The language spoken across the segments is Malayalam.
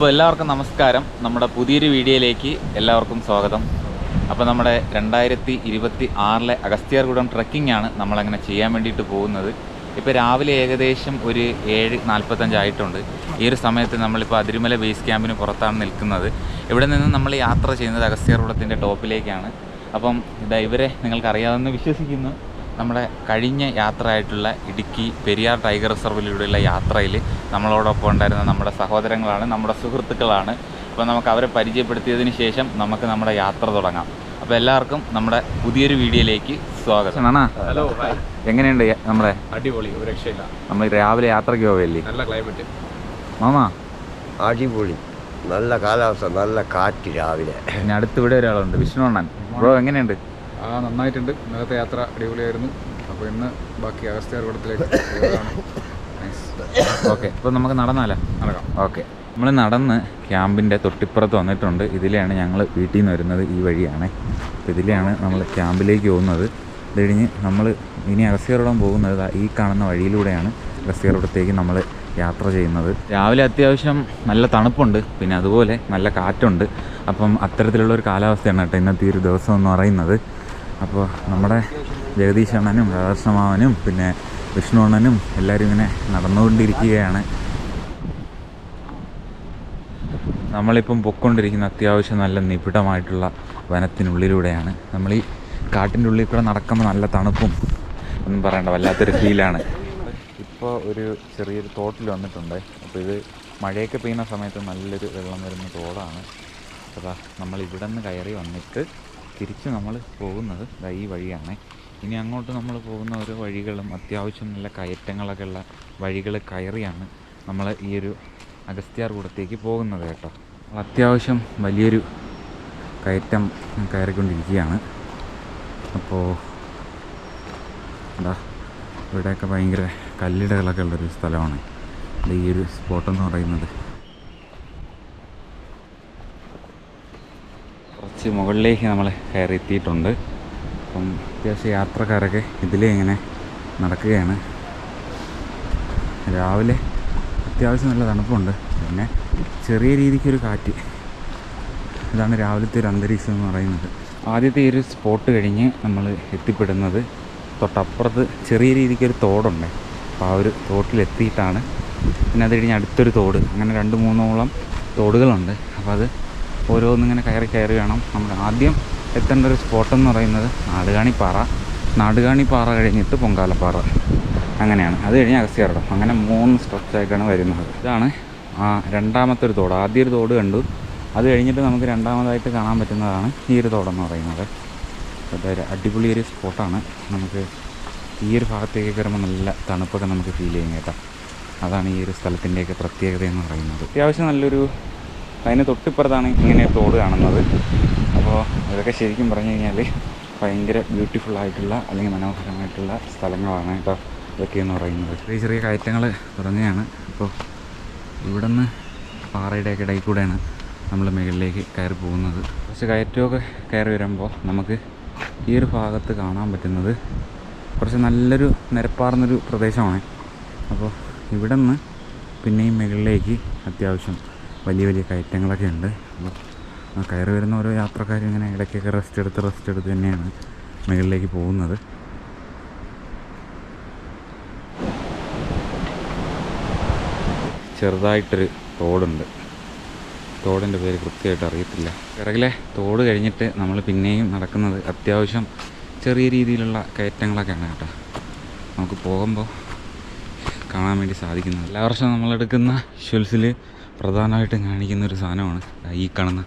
അപ്പോൾ എല്ലാവർക്കും നമസ്കാരം. നമ്മുടെ പുതിയൊരു വീഡിയോയിലേക്ക് എല്ലാവർക്കും സ്വാഗതം. അപ്പോൾ നമ്മുടെ രണ്ടായിരത്തി ഇരുപത്തി ആറിലെ അഗസ്ത്യാർകൂടം ട്രക്കിംഗ് ആണ് നമ്മളങ്ങനെ ചെയ്യാൻ വേണ്ടിയിട്ട് പോകുന്നത്. ഇപ്പോൾ രാവിലെ ഏകദേശം ഒരു ഏഴ് നാൽപ്പത്തഞ്ചായിട്ടുണ്ട് ഈ ഒരു സമയത്ത് നമ്മളിപ്പോൾ അതിരുമല ബേസ് ക്യാമ്പിന് പുറത്താണ് നിൽക്കുന്നത്. ഇവിടെ നിന്ന് നമ്മൾ യാത്ര ചെയ്യുന്നത് അഗസ്ത്യാർകൂടത്തിന്റെ ടോപ്പിലേക്കാണ്. അപ്പം ഇതാ ഇവരെ നിങ്ങൾക്കറിയാമെന്ന് വിശ്വസിക്കുന്നു. നമ്മുടെ കഴിഞ്ഞ യാത്രയായിട്ടുള്ള ഇടുക്കി പെരിയാർ ടൈഗർ റിസർവിലൂടെയുള്ള യാത്രയിൽ നമ്മളോടൊപ്പം ഉണ്ടായിരുന്ന നമ്മുടെ സഹോദരങ്ങളാണ് നമ്മുടെ സുഹൃത്തുക്കളാണ്. അപ്പോൾ നമുക്ക് അവരെ പരിചയപ്പെടുത്തിയതിന് ശേഷം നമുക്ക് നമ്മുടെ യാത്ര തുടങ്ങാം. അപ്പോൾ എല്ലാവർക്കും നമ്മുടെ പുതിയൊരു വീഡിയോയിലേക്ക് സ്വാഗതം. അണ്ണാ ഹലോ എങ്ങനെയുണ്ട് നമ്മുടെ അടിപൊളി ഒരു രക്ഷയില്ല. നമ്മൾ രാവിലെ യാത്രയ്ക്ക് പോവല്ലേ? നല്ല ക്ലൈമറ്റ്. മാമാ? അടിപൊളി. നല്ല കാലാവസ്ഥ നല്ല കാറ്റ് രാവിലെ. പിന്നെ അടുത്ത് ഇവിടെ ഒരാളുണ്ട് വിഷ്ണു അണ്ണൻ ബ്രോ എങ്ങനെയുണ്ട്? ആ നന്നായിട്ടുണ്ട്. ഇന്നലത്തെ യാത്ര അടിപൊളിയായിരുന്നു. അപ്പോൾ ഇന്ന് ബാക്കി അഗസ്ത്യാർകൂടത്തിലേക്ക് ഓക്കെ അപ്പോൾ നമുക്ക് നടന്നാലോ? നടക്കാം. ഓക്കെ നമ്മൾ നടന്ന് ക്യാമ്പിന്റെ തൊട്ടിപ്പുറത്ത് വന്നിട്ടുണ്ട്. ഇതിലെയാണ് ഞങ്ങൾ വീട്ടിൽ നിന്ന് വരുന്നത് ഈ വഴിയാണ്. അപ്പോൾ ഇതിലെയാണ് നമ്മൾ ക്യാമ്പിലേക്ക് പോകുന്നത്. ഇത് കഴിഞ്ഞ് നമ്മൾ ഇനി അഗസ്യറോടം പോകുന്നത് ഈ കാണുന്ന വഴിയിലൂടെയാണ് അഗസ്യറോടത്തേക്ക് നമ്മൾ യാത്ര ചെയ്യുന്നത്. രാവിലെ അത്യാവശ്യം നല്ല തണുപ്പുണ്ട്. പിന്നെ അതുപോലെ നല്ല കാറ്റുണ്ട്. അപ്പം അത്തരത്തിലുള്ള ഒരു കാലാവസ്ഥയാണ് കേട്ടോ ഇന്നത്തെ ഈ ഒരു ദിവസം എന്ന് പറയുന്നത്. അപ്പോൾ നമ്മുടെ ജഗദീഷ് അണ്ണനും രാധാകൃഷ്ണമാവനും പിന്നെ വിഷ്ണു അണ്ണനും എല്ലാവരും ഇങ്ങനെ നടന്നുകൊണ്ടിരിക്കുകയാണ്. നമ്മളിപ്പം പൊക്കൊണ്ടിരിക്കുന്ന അത്യാവശ്യം നല്ല നിബിഡമായിട്ടുള്ള വനത്തിനുള്ളിലൂടെയാണ്. നമ്മൾ ഈ കാട്ടിന്റെ ഉള്ളിൽ കൂടെ നടക്കുമ്പോൾ നല്ല തണുപ്പും ഒന്നും പറയണ്ട വല്ലാത്തൊരു ഫീലാണ്. ഇപ്പോൾ ഒരു ചെറിയൊരു തോട്ടിൽ വന്നിട്ടുണ്ട്. അപ്പോൾ ഇത് മഴയൊക്കെ പെയ്യുന്ന സമയത്ത് നല്ലൊരു വെള്ളം വരുന്ന തോടാണ്. അപ്പോൾ നമ്മൾ ഇവിടെ നിന്ന് കയറി വന്നിട്ട് തിരിച്ച് നമ്മൾ പോകുന്നത് ഈ വഴിയാണ്. ഇനി അങ്ങോട്ട് നമ്മൾ പോകുന്ന ഓരോ വഴികളും അത്യാവശ്യം നല്ല കയറ്റങ്ങളൊക്കെ ഉള്ള വഴികൾ കയറിയാണ് നമ്മൾ ഈ ഒരു അഗസ്ത്യാർ കൂടത്തേക്ക് പോകുന്നത് കേട്ടോ. അത്യാവശ്യം വലിയൊരു കയറ്റം കയറിക്കൊണ്ടിരിക്കുകയാണ്. അപ്പോൾ എന്താ ഇവിടെയൊക്കെ ഭയങ്കര കല്ലിടകളൊക്കെ ഉള്ളൊരു സ്ഥലമാണ്. ഈ ഒരു സ്പോട്ടെന്ന് പറയുന്നത്. കുറച്ച് മുകളിലേക്ക് നമ്മൾ കയറി എത്തിയിട്ടുണ്ട് അപ്പം അത്യാവശ്യം യാത്രക്കാരൊക്കെ ഇതിലേ ഇങ്ങനെ നടക്കുകയാണ്. രാവിലെ അത്യാവശ്യം നല്ല തണുപ്പുണ്ട്. പിന്നെ ചെറിയ രീതിക്കൊരു കാറ്റ്. ഇതാണ് രാവിലത്തെ ഒരു അന്തരീക്ഷം എന്ന് പറയുന്നത്. ആദ്യത്തെ ഒരു സ്പോട്ട് കഴിഞ്ഞ് നമ്മൾ എത്തിപ്പെടുന്നത് തൊട്ടപ്പുറത്ത് ചെറിയ രീതിക്കൊരു തോടുണ്ട്. അപ്പോൾ ആ ഒരു തോട്ടിലെത്തിയിട്ടാണ്. പിന്നെ അത് കഴിഞ്ഞ് അടുത്തൊരു തോട്. അങ്ങനെ രണ്ട് മൂന്നോളം തോടുകളുണ്ട്. അപ്പോൾ അത് ഓരോന്നിങ്ങനെ കയറി കയറി വേണം. നമ്മൾ ആദ്യം എത്തേണ്ട ഒരു സ്പോട്ട് എന്ന് പറയുന്നത് നാടുകാണിപ്പാറ. നാടുകാണിപ്പാറ കഴിഞ്ഞിട്ട് പൊങ്കാലപ്പാറ. അങ്ങനെയാണ്. അത് കഴിഞ്ഞ് അഗസ്ത്യാർടം അങ്ങനെ മൂന്ന് സ്ട്രെച്ചായിട്ടാണ് വരുന്നത്. ഇതാണ് രണ്ടാമത്തെ ഒരു തോട്. ആദ്യ ഒരു തോട് കണ്ടു. അത് കഴിഞ്ഞിട്ട് നമുക്ക് രണ്ടാമതായിട്ട് കാണാൻ പറ്റുന്നതാണ് ഈ ഒരു തോടെന്ന് പറയുന്നത്. അതൊരു അടിപൊളി ഒരു സ്പോട്ടാണ് നമുക്ക് ഈ ഒരു ഭാഗത്തേക്ക് കയറുമ്പോൾ നല്ല തണുപ്പൊക്കെ നമുക്ക് ഫീൽ ചെയ്യും കേട്ടോ. അതാണ് ഈ ഒരു സ്ഥലത്തിന്റെയൊക്കെ പ്രത്യേകത എന്ന് പറയുന്നത്. അത്യാവശ്യം നല്ലൊരു അതിന് തൊട്ടിപ്പുറത്താണ് ഇങ്ങനെ തോട് കാണുന്നത്. അപ്പോൾ ഇതൊക്കെ ശരിക്കും പറഞ്ഞു കഴിഞ്ഞാൽ ഭയങ്കര ബ്യൂട്ടിഫുൾ ആയിട്ടുള്ള അല്ലെങ്കിൽ മനോഹരമായിട്ടുള്ള സ്ഥലങ്ങളാണ് കേട്ടോ ഇതൊക്കെ എന്ന് പറയുന്നത്. ചെറിയ ചെറിയ കയറ്റങ്ങൾ തുടങ്ങുകയാണ് അപ്പോൾ ഇവിടെ നിന്ന് പാറയുടെയൊക്കെ ഇടയിൽ കൂടെയാണ് നമ്മൾ മുകളിലേക്ക് കയറി പോകുന്നത്. കുറച്ച് കയറ്റമൊക്കെ കയറി വരുമ്പോൾ നമുക്ക് ഈ ഒരു ഭാഗത്ത് കാണാൻ പറ്റുന്നത് കുറച്ച് നല്ലൊരു നിരപ്പാർന്നൊരു പ്രദേശമാണ്. അപ്പോൾ ഇവിടെ നിന്ന് പിന്നെയും മുകളിലേക്ക് അത്യാവശ്യം വലിയ വലിയ കയറ്റങ്ങളൊക്കെ ഉണ്ട്. അപ്പോൾ കയറി വരുന്ന ഓരോ യാത്രക്കാരും ഇങ്ങനെ ഇടയ്ക്കൊക്കെ റെസ്റ്റ് എടുത്ത് റെസ്റ്റ് എടുത്ത് തന്നെയാണ് മുകളിലേക്ക് പോകുന്നത്. ചെറുതായിട്ടൊരു തോടുണ്ട്. തോടിന്റെ പേര് കൃത്യമായിട്ട് അറിയത്തില്ല. പിറകിലെ തോട് കഴിഞ്ഞിട്ട് നമ്മൾ പിന്നെയും നടക്കുന്നത് അത്യാവശ്യം ചെറിയ രീതിയിലുള്ള കയറ്റങ്ങളൊക്കെയാണ് കേട്ടോ. നമുക്ക് പോകുമ്പോൾ കാണാൻ വേണ്ടി സാധിക്കുന്നത്. എല്ലാ വർഷവും നമ്മളെടുക്കുന്ന വിഷ്വൽസിൽ പ്രധാനമായിട്ടും കാണിക്കുന്ന ഒരു സാധനമാണ് ഈ കാണുന്ന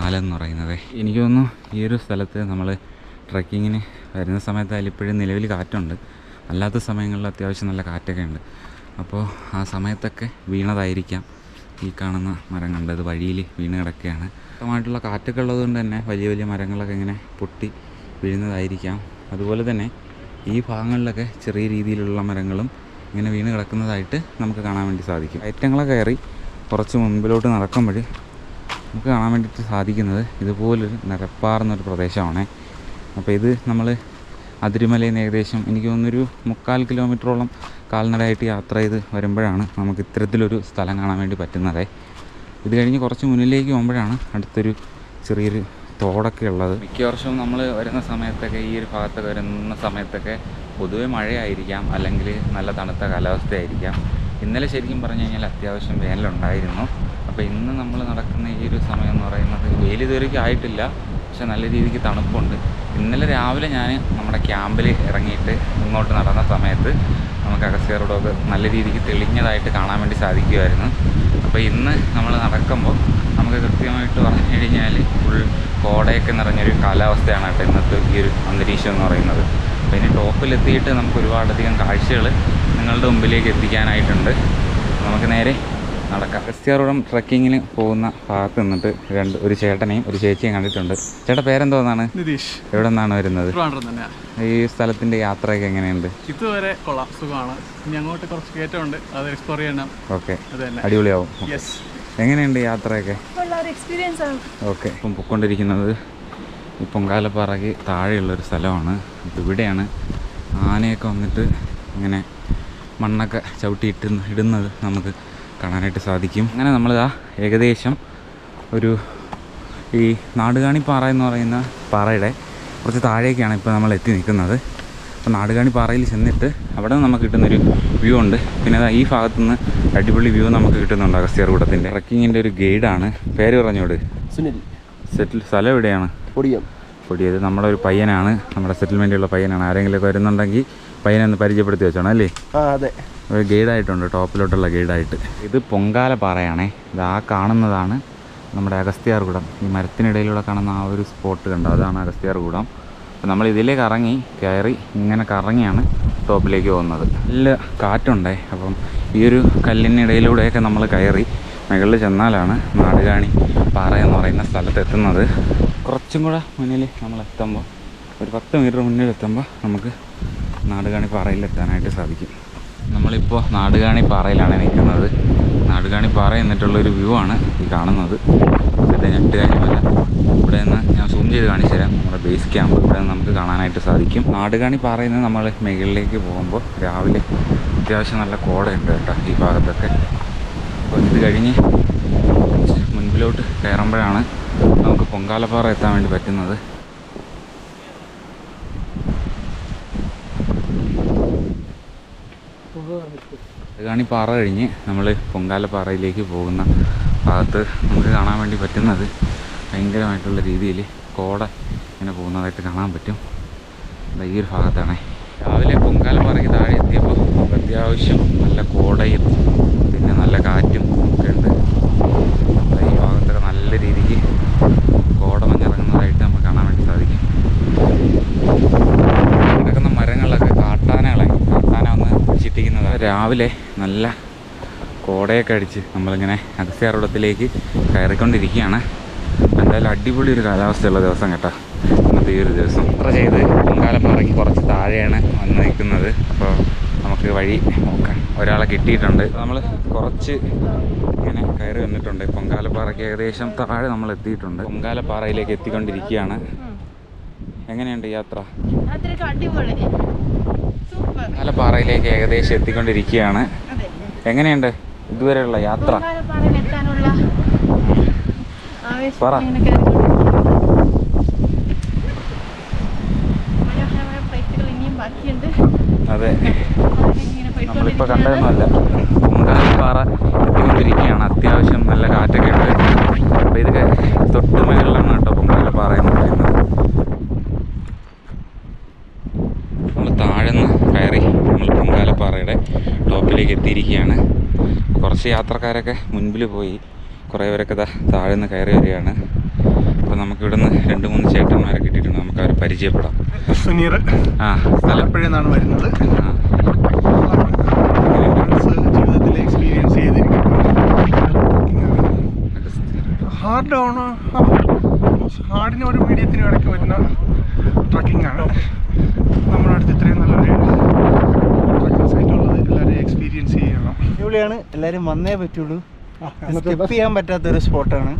ആലെന്ന് പറയുന്നത്. എനിക്ക് തോന്നുന്നു ഈ ഒരു സ്ഥലത്ത് നമ്മൾ ട്രക്കിങ്ങിന് വരുന്ന സമയത്ത് അതിലിപ്പോഴും നിലവിൽ കാറ്റുണ്ട്. അല്ലാത്ത സമയങ്ങളിൽ അത്യാവശ്യം നല്ല കാറ്റൊക്കെ ഉണ്ട്. അപ്പോൾ ആ സമയത്തൊക്കെ വീണതായിരിക്കാം ഈ കാണുന്ന മരം കണ്ടത് വഴിയിൽ വീണ് കിടക്കുകയാണ് ശക്തമായിട്ടുള്ള കാറ്റൊക്കെ ഉള്ളതുകൊണ്ട് തന്നെ വലിയ വലിയ മരങ്ങളൊക്കെ ഇങ്ങനെ പൊട്ടി വീഴുന്നതായിരിക്കാം. അതുപോലെ തന്നെ ഈ ഭാഗങ്ങളിലൊക്കെ ചെറിയ രീതിയിലുള്ള മരങ്ങളും ഇങ്ങനെ വീണ് കിടക്കുന്നതായിട്ട് നമുക്ക് കാണാൻ വേണ്ടി സാധിക്കും. കയറ്റങ്ങളെ കയറി കുറച്ച് മുൻപിലോട്ട് വഴി നമുക്ക് കാണാൻ വേണ്ടിയിട്ട് സാധിക്കുന്നത് ഇതുപോലൊരു നിരപ്പാർന്നൊരു പ്രദേശമാണ്. അപ്പോൾ ഇത് നമ്മൾ അതിരുമലയിൽ നിന്ന് ഏകദേശം എനിക്ക് തോന്നുന്നൊരു മുക്കാൽ കിലോമീറ്ററോളം കാൽനടയായിട്ട് യാത്ര ചെയ്ത് വരുമ്പോഴാണ് നമുക്ക് ഇത്തരത്തിലൊരു സ്ഥലം കാണാൻ വേണ്ടി പറ്റുന്നത്. ഇത് കഴിഞ്ഞ് കുറച്ച് മുന്നിലേക്ക് പോകുമ്പോഴാണ് അടുത്തൊരു ചെറിയൊരു തോടൊക്കെ ഉള്ളത്. മിക്ക വർഷവും നമ്മൾ വരുന്ന സമയത്തൊക്കെ ഈ ഒരു ഭാഗത്തൊക്കെ വരുന്ന സമയത്തൊക്കെ പൊതുവെ മഴയായിരിക്കാം അല്ലെങ്കിൽ നല്ല തണുത്ത കാലാവസ്ഥയായിരിക്കാം. ഇന്നലെ ശരിക്കും പറഞ്ഞു കഴിഞ്ഞാൽ അത്യാവശ്യം വേനലുണ്ടായിരുന്നു. അപ്പോൾ ഇന്ന് നമ്മൾ നടക്കുന്ന ഈ ഒരു സമയം എന്ന് പറയുന്നത് വെയിൽ ഇതുവരെയ്ക്കും ആയിട്ടില്ല. പക്ഷെ നല്ല രീതിക്ക് തണുപ്പുണ്ട്. ഇന്നലെ രാവിലെ ഞാൻ നമ്മുടെ ക്യാമ്പിൽ ഇറങ്ങിയിട്ട് ഇങ്ങോട്ട് നടന്ന സമയത്ത് നമുക്ക് റോഡൊക്കെ നല്ല രീതിക്ക് തെളിഞ്ഞതായിട്ട് കാണാൻ വേണ്ടി സാധിക്കുമായിരുന്നു അപ്പോൾ ഇന്ന് നമ്മൾ നടക്കുമ്പോൾ നമുക്ക് കൃത്യമായിട്ട് പറഞ്ഞു കഴിഞ്ഞാൽ ഫുൾ കോടയൊക്കെ നിറഞ്ഞൊരു കാലാവസ്ഥയാണ് കേട്ടോ ഇന്നത്തെ ഈ ഒരു അന്തരീക്ഷം എന്ന് പറയുന്നത്. അപ്പോൾ ഇനി ടോപ്പിലെത്തിയിട്ട് നമുക്ക് ഒരുപാടധികം കാഴ്ചകൾ നിങ്ങളുടെ മുമ്പിലേക്ക് എത്തിക്കാനായിട്ടുണ്ട്. നമുക്ക് നേരെ നടക്കാം. അഗസ്ത്യാറോഡം ട്രക്കിങ്ങിന് പോകുന്ന ഭാഗത്ത് നിന്നിട്ട് രണ്ട് ഒരു ചേട്ടനെയും ഒരു ചേച്ചിയും കണ്ടിട്ടുണ്ട്. ചേട്ടാ പേരെന്തോന്നാണ് നിതീഷ്. എവിടെ നിന്നാണ് വരുന്നത് ഈ സ്ഥലത്തിന്റെ യാത്രയൊക്കെ എങ്ങനെയുണ്ട്? ഇതുവരെ കൊള്ളാം. സുഖമാണ്. ഇനി അങ്ങോട്ട് കുറച്ച് കയറ്റമുണ്ട്. അത് എക്സ്പ്ലോർ ചെയ്യണം. ഓക്കെ. അടിപൊളിയാവും. യെസ് എങ്ങനെയുണ്ട് യാത്രയൊക്കെ? ഒരു എക്സ്പീരിയൻസ് ആണ്. ഓക്കെ. ഇപ്പം പൊക്കൊണ്ടിരിക്കുന്നത് ഈ പൊങ്കാലപ്പാറയ്ക്ക് താഴെയുള്ളൊരു സ്ഥലമാണ്. ഇവിടെയാണ് ആനയൊക്കെ വന്നിട്ട് ഇങ്ങനെ മണ്ണൊക്കെ ചവിട്ടി ഇട്ട് ഇടുന്നത് നമുക്ക് കാണാനായിട്ട് സാധിക്കും. അങ്ങനെ നമ്മളിതാ ഏകദേശം ഒരു ഈ നാടുകാണിപ്പാറ എന്ന് പറയുന്ന പാറയുടെ കുറച്ച് താഴേക്കാണ് ഇപ്പോൾ നമ്മൾ എത്തി നിൽക്കുന്നത്. അപ്പോൾ നാടുകാണി പാറയിൽ ചെന്നിട്ട് അവിടെ നമുക്ക് കിട്ടുന്നൊരു വ്യൂ ഉണ്ട്. പിന്നെ അതാ ഈ ഭാഗത്തു നിന്ന് അടിപൊളി വ്യൂ നമുക്ക് കിട്ടുന്നുണ്ട് അഗസ്ത്യാർകൂടത്തിന്റെ ട്രക്കിങ്ങിന്റെ ഒരു ഗൈഡാണ്. പേര് പറഞ്ഞോട്. സുനിൽ. സെറ്റിൽ സ്ഥലം എവിടെയാണ്? പൊടിയം. പൊടിയത് നമ്മുടെ ഒരു പയ്യനാണ്. നമ്മുടെ സെറ്റിൽമെന്റുള്ള പയ്യനാണ്. ആരെങ്കിലുമൊക്കെ വരുന്നുണ്ടെങ്കിൽ പയ്യനെ ഒന്ന് പരിചയപ്പെടുത്തി വെച്ചോണം അല്ലേ? ആ അതെ. ഒരു ഗൈഡായിട്ടുണ്ട് ടോപ്പിലോട്ടുള്ള ഗൈഡായിട്ട്. ഇത് പൊങ്കാല പാറയാണേ ഇത് ആ കാണുന്നതാണ് നമ്മുടെ അഗസ്ത്യാർകൂടം. ഈ മരത്തിനിടയിലൂടെ കാണുന്ന ആ ഒരു സ്പോട്ട് കണ്ടോ? അതാണ് അഗസ്ത്യാർകൂടം. അപ്പോൾ നമ്മൾ ഇതിലേക്ക് ഇറങ്ങി കയറി ഇങ്ങനെ കറങ്ങിയാണ് ടോപ്പിലേക്ക് പോകുന്നത്. നല്ല കാറ്റുണ്ടേ. അപ്പം ഈ ഒരു കല്ലിനിടയിലൂടെയൊക്കെ നമ്മൾ കയറി മുകളിൽ ചെന്നാലാണ് നാടുകാണി പാറ എന്ന് പറയുന്ന സ്ഥലത്ത് എത്തുന്നത്. കുറച്ചും കൂടെ മുന്നിൽ നമ്മൾ എത്തുമ്പോൾ ഒരു പത്ത് മീറ്റർ മുന്നിൽ എത്തുമ്പോൾ നമുക്ക് നാടുകാണി പാറയിലെത്താനായിട്ട് സാധിക്കും. നമ്മളിപ്പോൾ നാടുകാണി പാറയിലാണ് നിൽക്കുന്നത്. നാടുകാണി പാറ എന്നിട്ടുള്ളൊരു വ്യൂ ആണ് ഈ കാണുന്നത്. ഇവിടുത്തെ ഞെട്ട് കാര്യമല്ല. ഇവിടെ നിന്ന് ഞാൻ സൂം ചെയ്ത് കാണിച്ചു തരാം. നമ്മുടെ ബേസ് ക്യാമ്പ് ഇവിടെ നിന്ന് നമുക്ക് കാണാനായിട്ട് സാധിക്കും. നാടുകാണി പാറയിൽ നിന്ന് നമ്മൾ മുകളിലേക്ക് പോകുമ്പോൾ രാവിലെ അത്യാവശ്യം നല്ല കോടയുണ്ട് കേട്ടോ ഈ ഭാഗത്തൊക്കെ. അപ്പോൾ ഇത് കഴിഞ്ഞ് മുൻപിലോട്ട് കയറുമ്പോഴാണ് നമുക്ക് പൊങ്കാലപ്പാറ എത്താൻ വേണ്ടി പറ്റുന്നത്. കാണി പാറ കഴിഞ്ഞ് നമ്മൾ പൊങ്കാല പാറയിലേക്ക് പോകുന്ന ഭാഗത്ത് നമുക്ക് കാണാൻ വേണ്ടി പറ്റുന്നത് ഭയങ്കരമായിട്ടുള്ള രീതിയിൽ കോട ഇങ്ങനെ പോകുന്നതായിട്ട് കാണാൻ പറ്റും. ഈ ഒരു ഭാഗത്താണ്. രാവിലെ പൊങ്കാല പാറയ്ക്ക് താഴെ എത്തിയപ്പോൾ അത്യാവശ്യം നല്ല കോടയും പിന്നെ നല്ല കാറ്റും ഒക്കെ ഉണ്ട് ദാ ഈ ഭാഗത്തൊക്കെ നല്ല രീതിക്ക് കോട മഞ്ഞിറങ്ങുന്നതായിട്ട് നമുക്ക് കാണാൻ വേണ്ടി സാധിക്കും കിടക്കുന്ന മരങ്ങളിലൊക്കെ കാട്ടാനകളെ കാട്ടാന ഒന്ന് ചിട്ടിക്കുന്നത് രാവിലെ നല്ല കോടയൊക്കെ അടിച്ച് നമ്മളിങ്ങനെ അഗസ്ത്യാർകുടത്തിലേക്ക് കയറിക്കൊണ്ടിരിക്കുകയാണ്. എന്തായാലും അടിപൊളി ഒരു കാലാവസ്ഥയുള്ള ദിവസം കേട്ടോ. ഇന്നത്തെ ഈ ഒരു ദിവസം. യാത്ര ചെയ്ത് പൊങ്കാലപ്പാറയ്ക്ക് കുറച്ച് താഴെയാണ് വന്ന് നിൽക്കുന്നത്. അപ്പോൾ നമുക്ക് വഴി നോക്കാം. ഒരാളെ കിട്ടിയിട്ടുണ്ട്. നമ്മൾ കുറച്ച് ഇങ്ങനെ കയറി വന്നിട്ടുണ്ട്. പൊങ്കാലപ്പാറയ്ക്ക് ഏകദേശം താഴെ നമ്മൾ എത്തിയിട്ടുണ്ട്. പൊങ്കാലപ്പാറയിലേക്ക് എത്തിക്കൊണ്ടിരിക്കുകയാണ്. എങ്ങനെയുണ്ട് യാത്ര? അത്രയ്ക്ക് അടിപൊളി. പൊങ്കാലപ്പാറയിലേക്ക് ഏകദേശം എത്തിക്കൊണ്ടിരിക്കുകയാണ്. എങ്ങനെയുണ്ട് ഇതുവരെയുള്ള യാത്ര? പറ. അതെ. നമ്മളിപ്പോൾ. കണ്ടതൊന്നുമല്ല. പൊങ്കാലപ്പാറ എത്തിക്കൊണ്ടിരിക്കുകയാണ്. അത്യാവശ്യം നല്ല കാറ്റൊക്കെ ഉണ്ട്. അപ്പോൾ ഇതൊക്കെ തൊട്ട് മേളിലാണ് കേട്ടോ പൊങ്കാലപ്പാറ എന്ന് പറയുന്നത് നമ്മൾ താഴ്ന്ന് കയറി നമ്മൾ പൊങ്കാലപ്പാറയുടെ ടോപ്പിലേക്ക് എത്തിയിരിക്കുകയാണ്. കുറച്ച് യാത്രക്കാരൊക്കെ മുൻപിൽ പോയി. കുറേ പേരൊക്കെ താഴെ നിന്ന് കയറി വരികയാണ്. അപ്പോൾ നമുക്കിവിടുന്ന് രണ്ട് മൂന്ന് ചേട്ടന്മാരെ കിട്ടിയിട്ടുണ്ട്. നമുക്ക് അവരെ പരിചയപ്പെടാം. സുനീർ ആ സ്ഥലപ്പുഴ നിന്നാണ് വരുന്നത്. ആ. ഹാർഡ് ആണ്. ഹാർഡിന് ഒരു മീഡിയത്തിനും ഇടയ്ക്ക് വരുന്ന ട്രക്കിംഗ് ആണ്. നമ്മുടെ അടുത്ത് ഇത്രയും നല്ലൊരു ട്രക്കിംഗ് സൈറ്റ് ഉള്ളത് എല്ലാവരും എക്സ്പീരിയൻസ് ചെയ്യണം. അടിപൊളിയാണ്. എല്ലാവരും വന്നേ പറ്റുള്ളൂ. സ്കിപ്പ് ചെയ്യാൻ പറ്റാത്തൊരു സ്പോട്ടാണ്.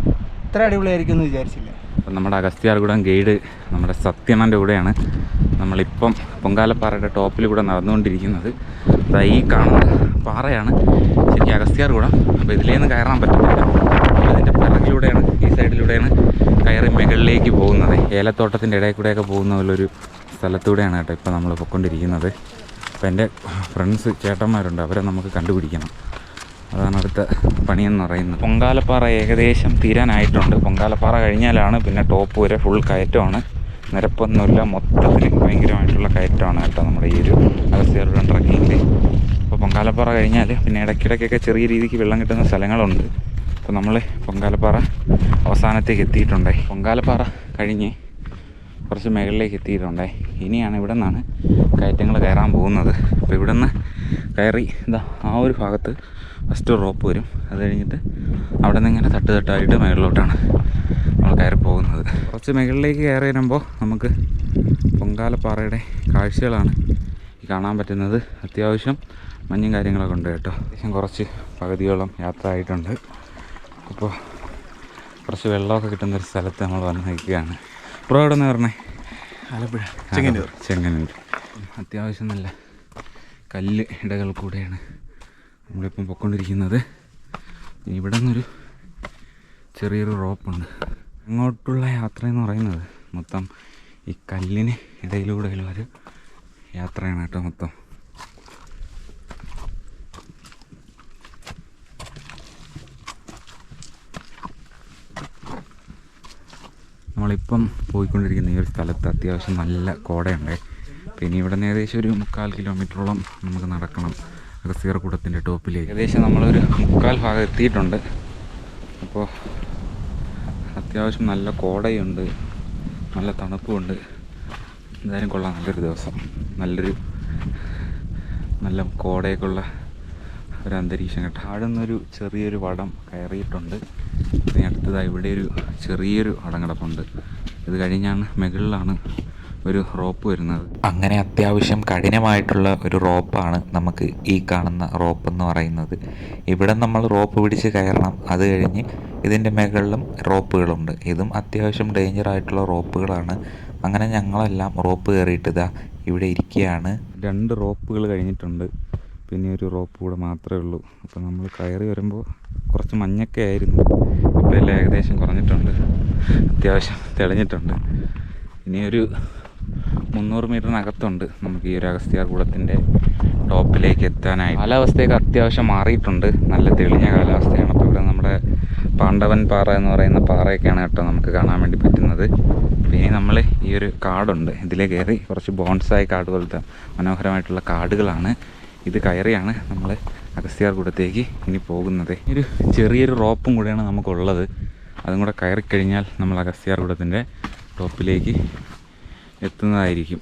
ഇത്ര അടിപൊളിയായിരിക്കും എന്ന് വിചാരിച്ചില്ല. അപ്പം നമ്മുടെ അഗസ്ത്യാർകൂടം ഗൈഡ് നമ്മുടെ സത്യമന്റെ കൂടെയാണ്. നമ്മളിപ്പം പൊങ്കാലപ്പാറയുടെ ടോപ്പിൽ കൂടെ നടന്നുകൊണ്ടിരിക്കുന്നത്. ദാ ഈ കാണുന്ന പാറയാണ് ശരിക്കും അഗസ്ത്യാർകൂടം. അപ്പോൾ ഇതിലേന്ന് കയറാൻ പറ്റത്തില്ല. അതിന്റെ പിറകിലൂടെയാണ് ഈ സൈഡിലൂടെയാണ് കയറി മുകളിലേക്ക് പോകുന്നത്. ഏലത്തോട്ടത്തിന്റെ ഇടയിൽ കൂടെയൊക്കെ പോകുന്ന പോലൊരു സ്ഥലത്തൂടെയാണ് കേട്ടോ ഇപ്പോൾ നമ്മൾ പൊയ്ക്കൊണ്ടിരിക്കുന്നത് അപ്പോൾ എന്റെ ഫ്രണ്ട്സ് ചേട്ടന്മാരുണ്ട്. അവരെ നമുക്ക് കണ്ടുപിടിക്കണം. അതാണ് അടുത്ത പണിയെന്ന് പറയുന്നത്. പൊങ്കാലപ്പാറ ഏകദേശം തീരാനായിട്ടുണ്ട്. പൊങ്കാലപ്പാറ കഴിഞ്ഞാലാണ് പിന്നെ ടോപ്പ് വരെ ഫുൾ കയറ്റമാണ്. നിരപ്പൊന്നുമില്ല. മൊത്തത്തിൽ ഭയങ്കരമായിട്ടുള്ള കയറ്റമാണ് കേട്ടോ നമ്മുടെ ഈ ഒരു അഗസ്ത്യാർഡൻ ട്രക്കിങ്ങിൽ അപ്പോൾ പൊങ്കാലപ്പാറ കഴിഞ്ഞാൽ പിന്നെ ഇടയ്ക്കിടയ്ക്കൊക്കെ ചെറിയ രീതിക്ക് വെള്ളം കിട്ടുന്ന സ്ഥലങ്ങളുണ്ട്. അപ്പോൾ നമ്മൾ പൊങ്കാലപ്പാറ അവസാനത്തേക്ക് എത്തിയിട്ടുണ്ട് പൊങ്കാലപ്പാറ കഴിഞ്ഞ് കുറച്ച് മുകളിലേക്ക് എത്തിയിട്ടുണ്ടേ. ഇനിയാണ് ഇവിടെ നിന്നാണ് കയറ്റങ്ങൾ കയറാൻ പോകുന്നത്. അപ്പോൾ ഇവിടെ നിന്ന് കയറി ഇതാ ആ ഒരു ഭാഗത്ത് ഫസ്റ്റ് റോപ്പ് വരും. അത് കഴിഞ്ഞിട്ട് അവിടെ നിന്ന് ഇങ്ങനെ തട്ട് തട്ടായിട്ട് മുകളിലോട്ടാണ് നമ്മൾ കയറി പോകുന്നത്. കുറച്ച് മുകളിലേക്ക് കയറി വരുമ്പോൾ നമുക്ക് പൊങ്കാലപ്പാറയുടെ കാഴ്ചകളാണ് കാണാൻ പറ്റുന്നത്. അത്യാവശ്യം മഞ്ഞും കാര്യങ്ങളൊക്കെ ഉണ്ട് കേട്ടോ. അത്യാവശ്യം കുറച്ച് പകുതിയോളം യാത്ര ആയിട്ടുണ്ട്. അപ്പോൾ കുറച്ച് വെള്ളമൊക്കെ കിട്ടുന്നൊരു സ്ഥലത്ത് നമ്മൾ വന്ന് നിൽക്കുകയാണ്. ഇപ്പോൾ എവിടെ നിന്ന് പറഞ്ഞേ ആലപ്പുഴ ചെങ്ങന്നൂർ. ചെങ്ങന്നൂർ. അത്യാവശ്യം നല്ല കല്ല് ഇടകൾ കൂടെയാണ് നമ്മളിപ്പം പൊക്കൊണ്ടിരിക്കുന്നത്. ഇവിടെ നിന്നൊരു ചെറിയൊരു റോപ്പുണ്ട് അങ്ങോട്ടുള്ള യാത്ര എന്ന് പറയുന്നത് മൊത്തം ഈ കല്ലിന് ഇടയിലൂടെയുള്ള ഒരു യാത്രയാണ് കേട്ടോ മൊത്തം. നമ്മളിപ്പം പോയിക്കൊണ്ടിരിക്കുന്ന ഈ ഒരു സ്ഥലത്ത് അത്യാവശ്യം നല്ല കോടയുണ്ട്. പിന്നെ ഇവിടെ നിന്ന് ഏകദേശം ഒരു മുക്കാൽ കിലോമീറ്ററോളം നമുക്ക് നടക്കണം. അഗസ്തീർകൂടത്തിന്റെ ടോപ്പിലേക്ക്. ഏകദേശം നമ്മളൊരു മുക്കാൽ ഭാഗം എത്തിയിട്ടുണ്ട്. അപ്പോൾ അത്യാവശ്യം നല്ല കോടയുണ്ട്. നല്ല തണുപ്പുമുണ്ട് എന്തായാലും കൊള്ളാം. നല്ലൊരു ദിവസം. നല്ലൊരു നല്ല കോടയൊക്കെയുള്ള ഒരു അന്തരീക്ഷം കേട്ടോ. ആടുന്നൊരു ചെറിയൊരു വടം കയറിയിട്ടുണ്ട്. ഇനി അടുത്തതായി ഇവിടെ ഒരു ചെറിയൊരു അടങ്ങടപ്പുണ്ട്. ഇത് കഴിഞ്ഞാണ് മുകളിലാണ് ഒരു റോപ്പ് വരുന്നത്. അങ്ങനെ അത്യാവശ്യം കഠിനമായിട്ടുള്ള ഒരു റോപ്പാണ് നമുക്ക് ഈ കാണുന്ന റോപ്പ് എന്ന് പറയുന്നത്. ഇവിടെ നമ്മൾ റോപ്പ് പിടിച്ച് കയറണം. അത് കഴിഞ്ഞ് ഇതിന്റെ മുകളിലും റോപ്പുകളുണ്ട്. ഇതും അത്യാവശ്യം ഡേഞ്ചർ ആയിട്ടുള്ള റോപ്പുകളാണ്. അങ്ങനെ ഞങ്ങളെല്ലാം റോപ്പ് കയറിയിട്ട് ഇതാ ഇവിടെ ഇരിക്കുകയാണ്. രണ്ട് റോപ്പുകൾ കഴിഞ്ഞിട്ടുണ്ട്. പിന്നെ ഒരു റോപ്പ് കൂടെ മാത്രമേ ഉള്ളൂ. അപ്പോൾ നമ്മൾ കയറി വരുമ്പോൾ കുറച്ച് മഞ്ഞൊക്കെ ആയിരുന്നു. ഇപ്പോൾ എല്ലാം ഏകദേശം കുറഞ്ഞിട്ടുണ്ട്. അത്യാവശ്യം തെളിഞ്ഞിട്ടുണ്ട്. ഇനി ഒരു മുന്നൂറ് മീറ്ററിനകത്തുണ്ട് നമുക്ക് ഈ ഒരു അഗസ്ത്യാർകൂടത്തിന്റെ ടോപ്പിലേക്ക് എത്താനായി കാലാവസ്ഥയൊക്കെ അത്യാവശ്യം മാറിയിട്ടുണ്ട്. നല്ല തെളിഞ്ഞ കാലാവസ്ഥയാണ്. അപ്പോൾ ഇവിടെ നമ്മുടെ പാണ്ഡവൻ പാറ എന്ന് പറയുന്ന പാറയൊക്കെയാണ് കേട്ടോ നമുക്ക് കാണാൻ വേണ്ടി പറ്റുന്നത്. പിന്നെ നമ്മൾ ഈ ഒരു കാടുണ്ട്. ഇതിലേ കയറി കുറച്ച് ബോൺസായി കാട് പോലത്തെ മനോഹരമായിട്ടുള്ള കാടുകളാണ്. ഇത് കയറിയാണ് നമ്മൾ അഗസ്ത്യാർ കൂടത്തേക്ക് ഇനി പോകുന്നത്. ഒരു ചെറിയൊരു റോപ്പും കൂടെയാണ് നമുക്കുള്ളത്. അതും കൂടെ കയറിക്കഴിഞ്ഞാൽ നമ്മൾ അഗസ്ത്യാർ കൂടത്തിന്റെ ടോപ്പിലേക്ക് എത്തുന്നതായിരിക്കും.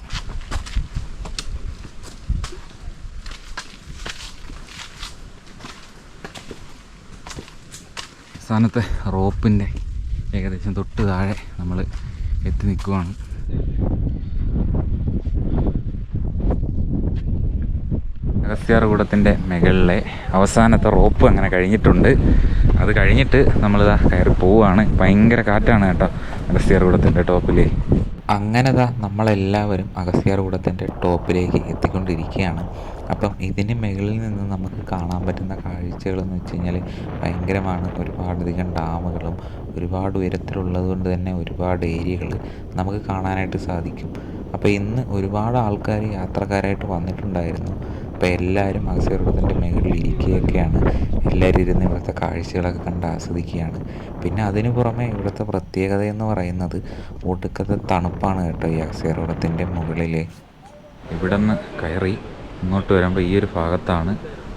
അവസാനത്തെ റോപ്പിന്റെ ഏകദേശം തൊട്ട് താഴെ നമ്മൾ എത്തി നിൽക്കുവാണ്. അഗസ്ത്യാർകൂടത്തിന്റെ മുകളിലെ അവസാനത്തെ റോപ്പ് അങ്ങനെ കഴിഞ്ഞിട്ടുണ്ട്. അത് കഴിഞ്ഞിട്ട് നമ്മളിതാ കയറി പോവുകയാണ്. ഭയങ്കര കാറ്റാണ് കേട്ടോ അഗസ്ത്യാർകൂടത്തിന്റെ ടോപ്പിൽ അങ്ങനെതാ നമ്മളെല്ലാവരും അഗസ്ത്യാർകൂടത്തിന്റെ ടോപ്പിലേക്ക് എത്തിക്കൊണ്ടിരിക്കുകയാണ്. അപ്പം ഇതിന് മുകളിൽ നിന്ന് നമുക്ക് കാണാൻ പറ്റുന്ന കാഴ്ചകളെന്ന് വെച്ച് കഴിഞ്ഞാൽ ഭയങ്കരമാണ്. ഒരുപാടധികം ഡാമുകളും ഒരുപാട് ഉയരത്തിലുള്ളത് കൊണ്ട് തന്നെ ഒരുപാട് ഏരിയകൾ നമുക്ക് കാണാനായിട്ട് സാധിക്കും. അപ്പോൾ ഇന്ന് ഒരുപാട് ആൾക്കാർ യാത്രക്കാരായിട്ട് വന്നിട്ടുണ്ടായിരുന്നു. അപ്പോൾ എല്ലാവരും അഗസ്ത്യാർകൂടത്തിന്റെ മുകളിൽ ഇരിക്കുകയൊക്കെയാണ്. എല്ലാവരും ഇരുന്ന് ഇവിടുത്തെ കാഴ്ചകളൊക്കെ കണ്ട് ആസ്വദിക്കുകയാണ്. പിന്നെ അതിന് പുറമെ ഇവിടുത്തെ പ്രത്യേകത എന്ന് പറയുന്നത് ഒടുക്കത്തെ തണുപ്പാണ് കേട്ടോ ഈ അഗസ്ത്യാർകൂടത്തിന്റെ മുകളിൽ. ഇവിടെ നിന്ന് കയറി ഇങ്ങോട്ട് വരുമ്പോൾ ഈ ഒരു ഭാഗത്താണ്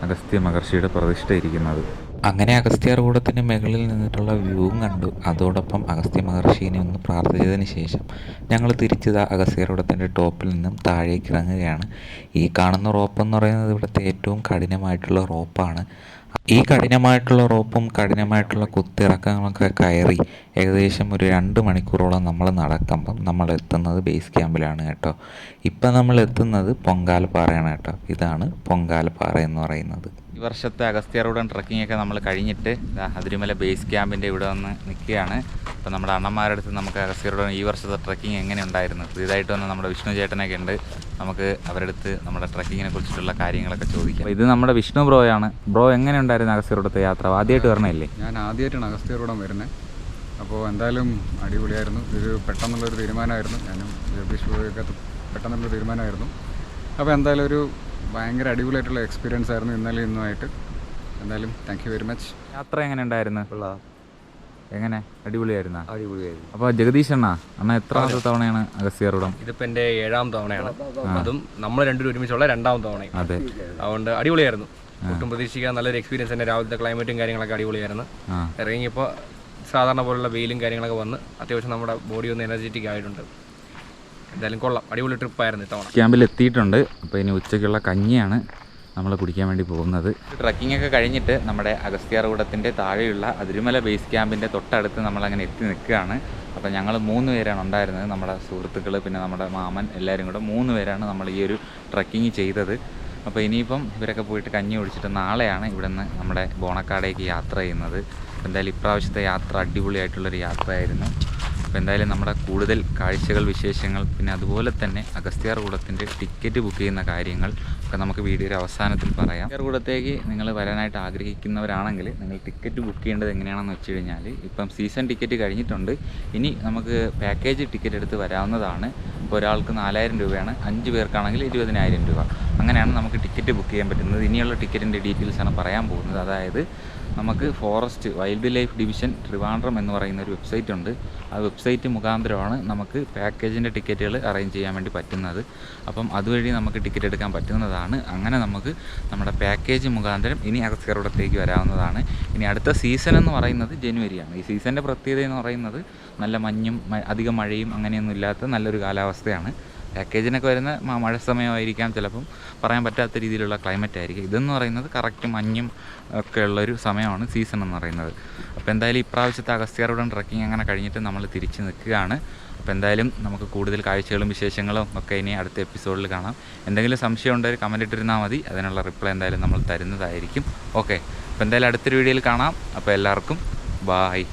അഗസ്ത്യ മഹർഷിയുടെ പ്രതിഷ്ഠ ഇരിക്കുന്നത്. അങ്ങനെ അഗസ്ത്യാർകൂടത്തിന് മുകളിൽ നിന്നിട്ടുള്ള വ്യൂവും കണ്ടു. അതോടൊപ്പം അഗസ്ത്യ മഹർഷീനെ ഒന്ന് പ്രാർത്ഥിച്ചതിന് ശേഷം ഞങ്ങൾ തിരിച്ചത് അഗസ്ത്യാർകൂടത്തിന്റെ ടോപ്പിൽ നിന്നും താഴേക്ക് ഇറങ്ങുകയാണ്. ഈ കാണുന്ന റോപ്പ് എന്ന് പറയുന്നത് ഇവിടുത്തെ ഏറ്റവും കഠിനമായിട്ടുള്ള റോപ്പാണ്. ഈ കഠിനമായിട്ടുള്ള റോപ്പും കഠിനമായിട്ടുള്ള കുത്തിറക്കങ്ങളൊക്കെ കയറി ഏകദേശം ഒരു രണ്ട് മണിക്കൂറോളം നമ്മൾ നടക്കുമ്പം നമ്മൾ എത്തുന്നത് ബേസ് ക്യാമ്പിലാണ് കേട്ടോ. ഇപ്പം നമ്മൾ എത്തുന്നത് പൊങ്കാലപ്പാറയാണ് കേട്ടോ. ഇതാണ് പൊങ്കാലപ്പാറ എന്ന് പറയുന്നത്. ഈ വർഷത്തെ അഗസ്ത്യാർകൂടം ട്രക്കിംഗ് ഒക്കെ നമ്മൾ കഴിഞ്ഞിട്ട് ദാ അതിരുമല ബേസ് ക്യാമ്പിന്റെ ഇവിടെ വന്ന് നിൽക്കുകയാണ്. അപ്പോൾ നമ്മുടെ അണ്ണന്മാരുടെ അടുത്ത് നമുക്ക് അഗസ്ത്യരുടെ ഈ വർഷത്തെ ട്രക്കിംഗ് എങ്ങനെ ഉണ്ടായിരുന്നു? പുതിയതായിട്ട് വന്ന് നമ്മുടെ വിഷ്ണു ചേട്ടനൊക്കെ ഉണ്ട്. നമുക്ക് അവരുടെ അടുത്ത് നമ്മുടെ ട്രക്കിങ്ങിനെ കുറിച്ചിട്ടുള്ള കാര്യങ്ങളൊക്കെ ചോദിക്കാം. ഇത് നമ്മുടെ വിഷ്ണു ബ്രോയാണ് ബ്രോ എങ്ങനെ ഉണ്ടായിരുന്നു അഗസ്ത്യരോടത്തെ യാത്ര? ആദ്യമായിട്ട് വരണമല്ലേ ഞാൻ ആദ്യമായിട്ടാണ് അഗസ്ത്യറോടം വരുന്നത്. അപ്പോൾ എന്തായാലും അടിപൊളിയായിരുന്നു. ഇതൊരു പെട്ടെന്നുള്ളൊരു തീരുമാനമായിരുന്നു. ഞാനും ജഗദീഷ് പോയൊക്കെ പെട്ടെന്നുള്ളൊരു തീരുമാനമായിരുന്നു. അപ്പോൾ എന്തായാലും ഒരു ഭയങ്കര അടിപൊളിയായിട്ടുള്ള എക്സ്പീരിയൻസ് ആയിരുന്നു ഇന്നലെ ഇന്നുമായിട്ട്. എന്തായാലും താങ്ക് യു വെരി മച്ച് യാത്ര എങ്ങനെ ഉണ്ടായിരുന്നു? കൊള്ളാം. എങ്ങനെ? അടിപൊളിയായിരുന്നു? അടിപൊളിയായിരുന്നു. അപ്പോൾ ജഗദീഷ് അണ്ണാ അണ്ണ എത്ര തവണയാണ് അഗസ്ത്യരോടം ഇതിപ്പോ എന്റെ ഏഴാം തവണയാണ്. അതും നമ്മൾ രണ്ടുപേരും ഒരുമിച്ചുള്ള രണ്ടാം തവണയും. അതെ. അതുകൊണ്ട് അടിപൊളിയായിരുന്നു. ഒട്ടും പ്രതീക്ഷിക്കാൻ നല്ലൊരു എക്സ്പീരിയൻസ് തന്നെ. രാവിലത്തെ ക്ലൈമറ്റും കാര്യങ്ങളൊക്കെ അടിപൊളിയായിരുന്നു. ഇറങ്ങിയപ്പോൾ സാധാരണ പോലുള്ള വെയിലും കാര്യങ്ങളൊക്കെ വന്ന് അത്യാവശ്യം നമ്മുടെ ബോഡി ഒന്ന് എനർജറ്റിക് ആയിട്ടുണ്ട്. എന്തായാലും കൊള്ളാം. അടിപൊളി ട്രിപ്പായിരുന്നു ഇത്തവണ. ക്യാമ്പിൽ എത്തിയിട്ടുണ്ട്. അപ്പോൾ ഇനി ഉച്ചയ്ക്കുള്ള കഞ്ഞിയാണ് നമ്മൾ കുടിക്കാൻ വേണ്ടി പോകുന്നത്. ട്രക്കിംഗ് ഒക്കെ കഴിഞ്ഞിട്ട് നമ്മുടെ അഗസ്ത്യാർകൂടത്തിന്റെ താഴെയുള്ള അതിരുമല ബേസ് ക്യാമ്പിന്റെ തൊട്ടടുത്ത് നമ്മളങ്ങനെ എത്തി നിൽക്കുകയാണ്. അപ്പോൾ ഞങ്ങൾ മൂന്ന് പേരാണ് ഉണ്ടായിരുന്നത്. നമ്മുടെ സുഹൃത്തുക്കൾ പിന്നെ നമ്മുടെ മാമൻ എല്ലാവരും കൂടെ മൂന്ന് പേരാണ് നമ്മൾ ഈ ഒരു ട്രക്കിംഗ് ചെയ്തത്. അപ്പോൾ ഇനിയിപ്പം ഇവരൊക്കെ പോയിട്ട് കഞ്ഞി ഒഴിച്ചിട്ട് നാളെയാണ് ഇവിടെ നിന്ന് നമ്മുടെ ബോണക്കാടേക്ക് യാത്ര ചെയ്യുന്നത്. അപ്പോൾ എന്തായാലും ഇപ്രാവശ്യത്തെ യാത്ര അടിപൊളിയായിട്ടുള്ളൊരു യാത്രയായിരുന്നു. അപ്പോൾ എന്തായാലും നമ്മുടെ കൂടുതൽ കാഴ്ചകൾ വിശേഷങ്ങൾ പിന്നെ അതുപോലെ തന്നെ അഗസ്ത്യാർ കൂടത്തിന്റെ ടിക്കറ്റ് ബുക്ക് ചെയ്യുന്ന കാര്യങ്ങൾ ഒക്കെ നമുക്ക് വീഡിയോയുടെ അവസാനത്തിൽ പറയാം. അഗസ്ത്യാർ കൂടത്തേക്ക് നിങ്ങൾ വരാനായിട്ട് ആഗ്രഹിക്കുന്നവരാണെങ്കിൽ നിങ്ങൾ ടിക്കറ്റ് ബുക്ക് ചെയ്യേണ്ടത് എങ്ങനെയാണെന്ന് വെച്ച് കഴിഞ്ഞാൽ ഇപ്പം സീസൺ ടിക്കറ്റ് കഴിഞ്ഞിട്ടുണ്ട്. ഇനി നമുക്ക് പാക്കേജ് ടിക്കറ്റ് എടുത്ത് വരാവുന്നതാണ്. ഇപ്പോൾ ഒരാൾക്ക് നാലായിരം രൂപയാണ് അഞ്ച് പേർക്കാണെങ്കിൽ ഇരുപതിനായിരം രൂപ. അങ്ങനെയാണ് നമുക്ക് ടിക്കറ്റ് ബുക്ക് ചെയ്യാൻ പറ്റുന്നത്. ഇനിയുള്ള ടിക്കറ്റിന്റെ ഡീറ്റെയിൽസാണ് പറയാൻ പോകുന്നത്. അതായത് നമുക്ക് forest wildlife division Trivandrum എന്ന് പറയുന്ന ഒരു വെബ്സൈറ്റ് ഉണ്ട്. ആ വെബ്സൈറ്റ് മുഖാന്തരമാണ് നമുക്ക് പാക്കേജിന്റെ ടിക്കറ്റുകൾ അറേഞ്ച് ചെയ്യാൻ വേണ്ടി പറ്റുന്നത്. അപ്പം അതുവഴി നമുക്ക് ടിക്കറ്റ് എടുക്കാൻ പറ്റുന്നതാണ്. അങ്ങനെ നമുക്ക് നമ്മുടെ പാക്കേജ് മുഖാന്തരം ഇനി അഗസ്കറോടത്തേക്ക് വരാവുന്നതാണ്. ഇനി അടുത്ത സീസൺ എന്ന് പറയുന്നത് ജനുവരിയാണ്. ഈ സീസണിന്റെ പ്രത്യേകത എന്ന് പറയുന്നത് നല്ല മഞ്ഞും അധികം മഴയും അങ്ങനെയൊന്നും ഇല്ലാത്ത നല്ലൊരു കാലാവസ്ഥയാണ്. പാക്കേജിനൊക്കെ വരുന്ന മഴ സമയമായിരിക്കാം. ചിലപ്പം പറയാൻ പറ്റാത്ത രീതിയിലുള്ള ക്ലൈമറ്റ് ആയിരിക്കും. ഇതെന്ന് പറയുന്നത് കറക്റ്റ് മഞ്ഞും ഒക്കെ ഉള്ളൊരു സമയമാണ് സീസൺ എന്ന് പറയുന്നത്. അപ്പോൾ എന്തായാലും ഇപ്രാവശ്യത്തെ അഗസ്ത്യാറുടൻ ട്രക്കിംഗ് അങ്ങനെ കഴിഞ്ഞിട്ട് നമ്മൾ തിരിച്ച് നിൽക്കുകയാണ്. അപ്പോൾ എന്തായാലും നമുക്ക് കൂടുതൽ കാഴ്ചകളും വിശേഷങ്ങളും ഒക്കെ ഇനി അടുത്ത എപ്പിസോഡിൽ കാണാം. എന്തെങ്കിലും സംശയം ഉണ്ടെങ്കിൽ കമന്റ് ഇട്ടിരുന്നാൽ മതി. അതിനുള്ള റിപ്ലൈ എന്തായാലും നമ്മൾ തരുന്നതായിരിക്കും. ഓക്കെ അപ്പോൾ എന്തായാലും അടുത്തൊരു വീഡിയോയിൽ കാണാം. അപ്പോൾ എല്ലാവർക്കും ബായ്